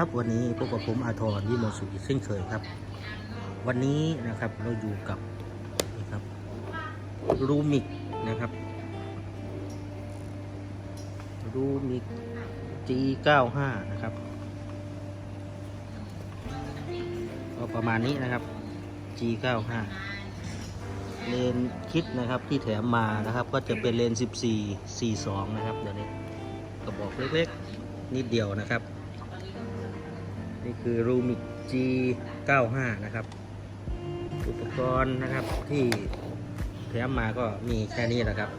ครับ วันนี้พบกับผมอาทรวิมลสุขอีกเช่นเคยครับ วันนี้นะครับเราอยู่กับนี่ครับรูมิกนะครับรูมิก G95 นะครับก็ประมาณนี้นะครับ G95 เลนคิดนะครับที่แถมมานะครับ ก็จะเป็นเลน 14 42 นะครับเดี๋ยวนี้กระบอกเล็กๆ นิดเดียวนะครับ คือ r u m i c G95 นะครับ อุปกรณ์นะครับที่แถมมาก็มีแค่นี้แหละครับ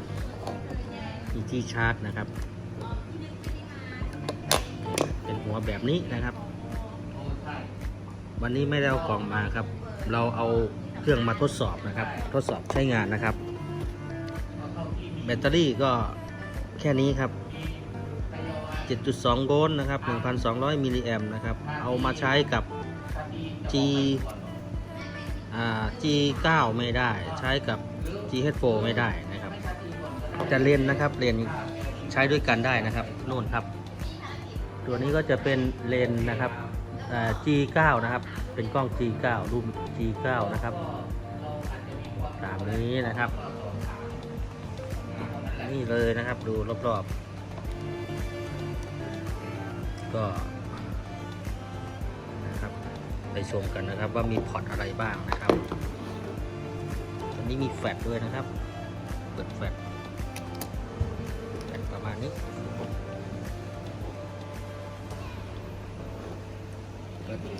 มีที่ชาร์จนะครับ เป็นหัวแบบนี้นะครับ วันนี้ไม่ได้เอากล่องมาครับ เราเอาเครื่องมาทดสอบนะครับ ทดสอบใช้งานนะครับ แบตเตอรี่ก็แค่นี้ครับ 7.2 โวลต์นะครับ 1,200 มิลลิแอมป์นะครับ เอามาใช้กับ G อ่า G9 ไม่ได้ ใช้กับ GH4 ไม่ได้นะครับ จะเลนนะครับ เลนใช้ด้วยกันได้นะครับนู่นครับ ตัวนี้ก็จะเป็นเลนนะครับอ่า G9 นะครับ เป็นกล้อง G9 รูป G9 นะครับ ตามนี้นะครับ นี่เลยนะครับ ดูรอบๆ ก็นะครับไปชมกันนะครับว่ามีพอร์ตอะไรบ้างนะครับอันนี้มีแฟลชด้วยนะครับ เปิดแฟลชแฟลชประมาณนี้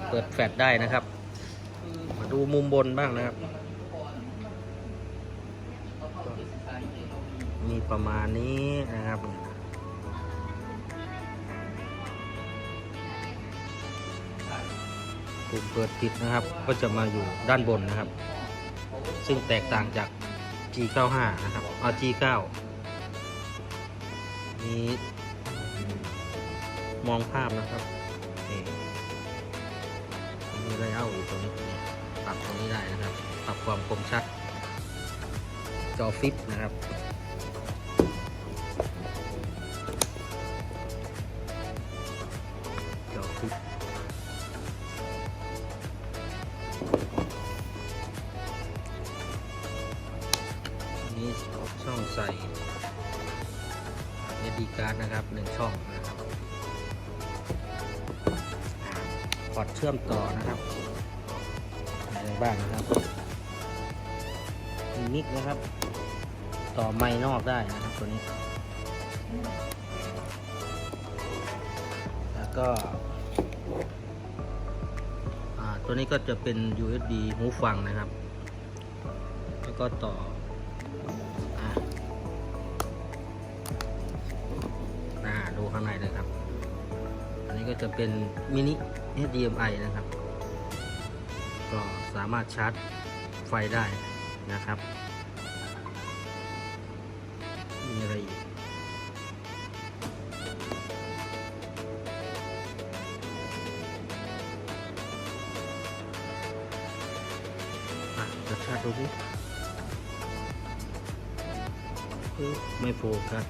เปิดแฟลชได้นะครับ มาดูมุมบนบ้างนะครับ มีประมาณนี้นะครับ ปุ่มเปิดปิดนะครับ ก็จะมาอยู่ด้านบนนะครับ ซึ่งแตกต่างจาก G95 นะครับเอา G9 มีมองภาพนะครับนี่มีไรเอาอยู่ตรงนี้ปรับตรงนี้ได้นะครับ ปรับความคมชัด จอฟิปนะครับ SD card นะครับหนึ่งช่องนะครับพอร์ตเชื่อมต่อนะครับอะไรบ้างนะครับมีมิกนะครับ ต่อไม้นอกได้นะครับตัวนี้ แล้วก็ตัวนี้ก็จะเป็น USB หูฟังนะครับ แล้วก็ต่อ จะเป็นมินิ HDMI นะครับ ก็สามารถชาร์จไฟได้นะครับ มีอะไรอีกอะจะชาร์จดูดิไม่โฟกัส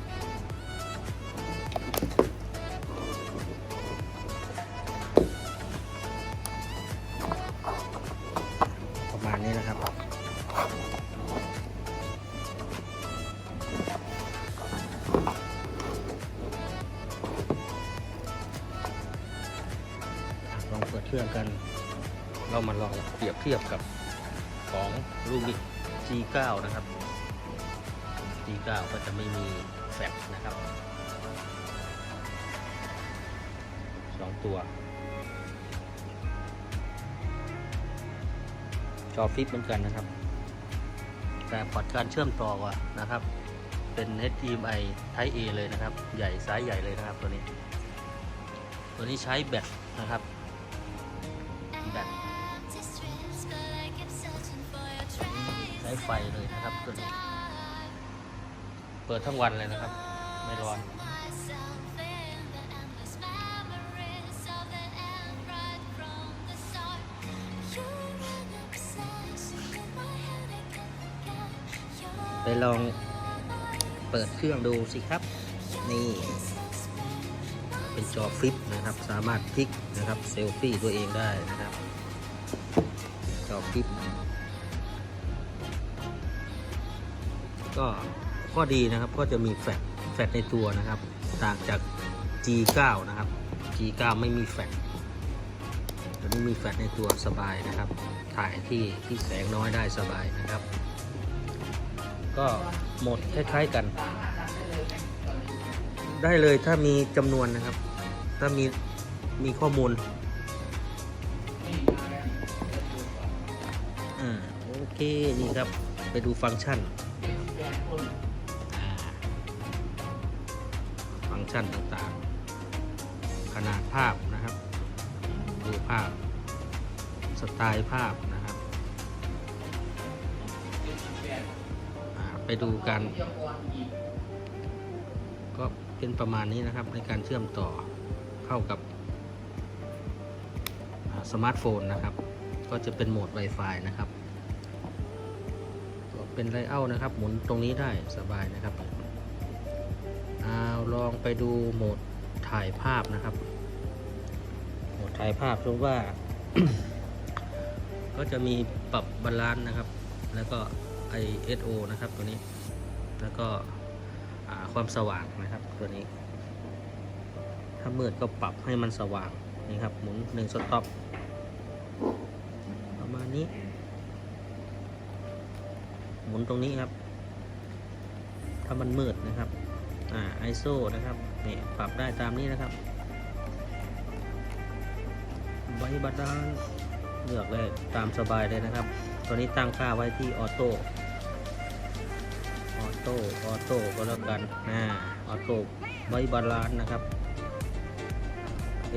เครื่องกัน เรามาลองเปรียบเทียบกับของลูมิก G9 นะครับ G9 ก็จะไม่มีแฟลชนะครับสองตัว จอฟิปเหมือนกันนะครับ แต่พอร์ตการเชื่อมต่ออะนะครับ เป็น HDMI Type A เลยนะครับ ใหญ่ไซส์ใหญ่เลยนะครับตัวนี้ ตัวนี้ใช้แบตนะครับ ฟเลยนะครับตัวนี้เปิดทั้งวันเลยนะครับ ไม่ร้อนไปลองเปิดเครื่องดูสิครับ นี่ เป็นจอฟลิปนะครับ สามารถพลิกนะครับ เซลฟี่ตัวเองได้นะครับ จอฟลิป ก็ข้อดีนะครับก็จะมีแฟลชแฟลชในตัวนะครับ ต่างจาก G9 นะครับ G9 ไม่มีแฟลชตัวนี้มีแฟลชในตัวสบายนะครับ ถ่ายที่ที่แสงน้อยได้สบายนะครับ ก็หมดคล้ายๆกัน ได้เลยถ้ามีจำนวนนะครับ ถ้ามีมีข้อมูลอ่าโอเค นี่ครับ ไปดูฟังก์ชัน ชันต่างๆ ขนาดภาพนะครับ ดูภาพ สไตล์ภาพนะครับ ไปดูกัน ก็เป็นประมาณนี้นะครับในการเชื่อมต่อเข้ากับสมาร์ทโฟนนะครับ ก็จะเป็นโหมด Wi-Fi นะครับ เป็นไลเอานะครับ หมุนตรงนี้ได้สบายนะครับ เอาลองไปดูโหมดถ่ายภาพนะครับ โหมดถ่ายภาพสมมติว่า ก็จะมีปรับบาลานซ์นะครับ แล้วก็ ISO นะครับตัวนี้ แล้วก็ความสว่างนะครับตัวนี้ ถ้ามืดก็ปรับให้มันสว่างนี่ครับหมุนหนึ่งสต็อปประมาณนี้ หมุนตรงนี้ครับ ถ้ามันมืดนะครับ อ่า ISO นะครับนี่ปรับได้ตามนี้นะครับไว้บัตรานเลือกเลยตามสบายเลยนะครับ ตัวนี้ตั้งค่าไว้ที่ออโต้ออโต้ออโต้ก็แล้วกันนะออโต้ไว้บาลานนะครับ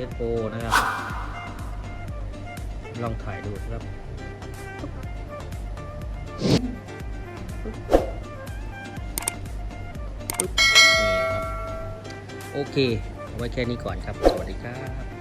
SO นะครับ ลองถ่ายดูครับ โอเค ไว้แค่นี้ก่อนครับ สวัสดีครับ